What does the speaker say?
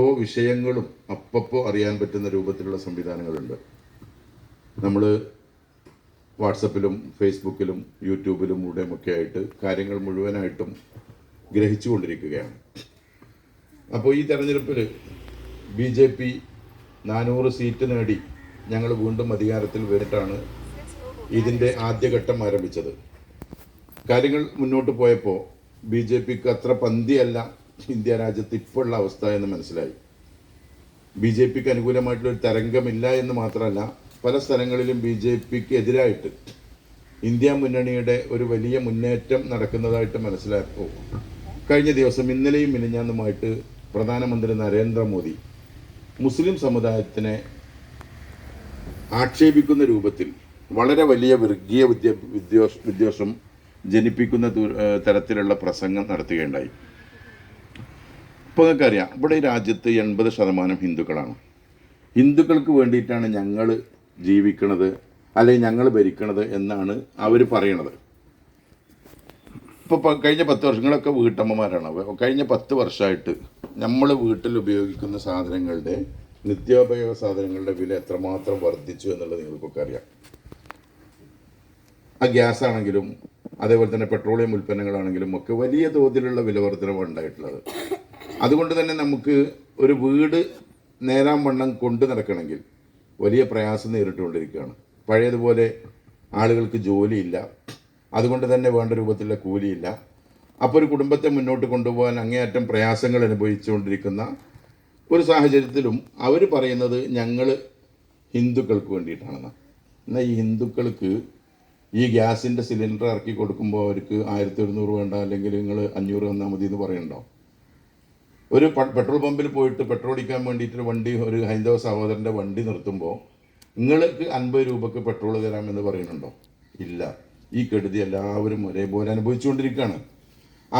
ഓരോ വിഷയങ്ങളും അപ്പപ്പോൾ അറിയാൻ പറ്റുന്ന രൂപത്തിലുള്ള സംവിധാനങ്ങളുണ്ട്. നമ്മൾ വാട്സപ്പിലും ഫേസ്ബുക്കിലും യൂട്യൂബിലും ഒക്കെ ആയിട്ട് കാര്യങ്ങൾ മുഴുവനായിട്ടും ഗ്രഹിച്ചു കൊണ്ടിരിക്കുകയാണ്. അപ്പോൾ ഈ തെരഞ്ഞെടുപ്പിൽ ബി ജെ പി നാനൂറ് സീറ്റ് നേടി ഞങ്ങൾ വീണ്ടും അധികാരത്തിൽ വരിട്ടാണ് ഇതിന്റെ ആദ്യഘട്ടം ആരംഭിച്ചത്. കാര്യങ്ങൾ മുന്നോട്ട് പോയപ്പോൾ ബി ജെ പിക്ക് അത്ര പന്തിയല്ല ഇന്ത്യ രാജ്യത്ത് ഇപ്പോഴുള്ള അവസ്ഥ എന്ന് മനസ്സിലായി. ബി ജെ പിക്ക് അനുകൂലമായിട്ടുള്ള ഒരു തരംഗമില്ല എന്ന് മാത്രമല്ല പല സ്ഥലങ്ങളിലും ബി ജെ പിക്ക് എതിരായിട്ട് ഇന്ത്യ മുന്നണിയുടെ ഒരു വലിയ മുന്നേറ്റം നടക്കുന്നതായിട്ട് മനസ്സിലാക്കും കഴിഞ്ഞ ദിവസം ഇന്നലെയും മിനിഞ്ഞാന്നുമായിട്ട് പ്രധാനമന്ത്രി നരേന്ദ്രമോദി മുസ്ലിം സമുദായത്തിനെ ആക്ഷേപിക്കുന്ന രൂപത്തിൽ വളരെ വലിയ വർഗീയ വിദ്യ വിദ്വേഷ ജനിപ്പിക്കുന്ന തരത്തിലുള്ള പ്രസംഗം നടത്തുകയുണ്ടായി. ഇപ്പോൾ നിങ്ങൾക്കറിയാം ഇവിടെ ഈ രാജ്യത്ത് എൺപത് ശതമാനം ഹിന്ദുക്കളാണ്. ഹിന്ദുക്കൾക്ക് വേണ്ടിയിട്ടാണ് ഞങ്ങൾ ജീവിക്കണത് അല്ലെങ്കിൽ ഞങ്ങൾ ഭരിക്കണത് എന്നാണ് അവർ പറയണത്. ഇപ്പോൾ കഴിഞ്ഞ പത്ത് വർഷങ്ങളൊക്കെ വീട്ടമ്മമാരാണ്. കഴിഞ്ഞ പത്ത് വർഷമായിട്ട് നമ്മൾ വീട്ടിൽ ഉപയോഗിക്കുന്ന സാധനങ്ങളുടെ നിത്യോപയോഗ സാധനങ്ങളുടെ വില എത്രമാത്രം വർദ്ധിച്ചു എന്നുള്ളത് നിങ്ങൾക്കൊക്കെ അറിയാം. ആ ഗ്യാസ് ആണെങ്കിലും അതേപോലെ തന്നെ പെട്രോളിയം ഉൽപ്പന്നങ്ങളാണെങ്കിലും ഒക്കെ വലിയ തോതിലുള്ള വില ഉണ്ടായിട്ടുള്ളത്. അതുകൊണ്ട് തന്നെ നമുക്ക് ഒരു വീട് നേരാൻ വണ്ണം കൊണ്ടു നടക്കണമെങ്കിൽ വലിയ പ്രയാസം നേരിട്ടുകൊണ്ടിരിക്കുകയാണ്. പഴയതുപോലെ ആളുകൾക്ക് ജോലിയില്ല. അതുകൊണ്ട് തന്നെ വേണ്ട രൂപത്തിലുള്ള കൂലിയില്ല. അപ്പോൾ ഒരു കുടുംബത്തെ മുന്നോട്ട് കൊണ്ടുപോകാൻ അങ്ങേയറ്റം പ്രയാസങ്ങൾ അനുഭവിച്ചുകൊണ്ടിരിക്കുന്ന ഒരു സാഹചര്യത്തിലും അവർ പറയുന്നത് ഞങ്ങൾ ഹിന്ദുക്കൾക്ക് വേണ്ടിയിട്ടാണെന്ന്. എന്നാൽ ഈ ഹിന്ദുക്കൾക്ക് ഈ ഗ്യാസിന്റെ സിലിണ്ടർ ഇറക്കി കൊടുക്കുമ്പോൾ അവർക്ക് ആയിരത്തി ഒരുന്നൂറ് വേണ്ട അല്ലെങ്കിൽ നിങ്ങൾ അഞ്ഞൂറ് തന്നാൽ മതി എന്ന് പറയുന്നുണ്ടോ ഒരു പെട്രോൾ പമ്പിൽ പോയിട്ട് പെട്രോൾ അടിക്കാൻ വേണ്ടിയിട്ട് വണ്ടി ഒരു ഹൈന്ദവ സഹോദരന്റെ വണ്ടി നിർത്തുമ്പോൾ നിങ്ങൾക്ക് അൻപത് രൂപക്ക് പെട്രോൾ തരാമെന്ന് പറയുന്നുണ്ടോ? ഇല്ല. ഈ കെടുതി എല്ലാവരും ഒരേപോലെ അനുഭവിച്ചുകൊണ്ടിരിക്കുകയാണ്.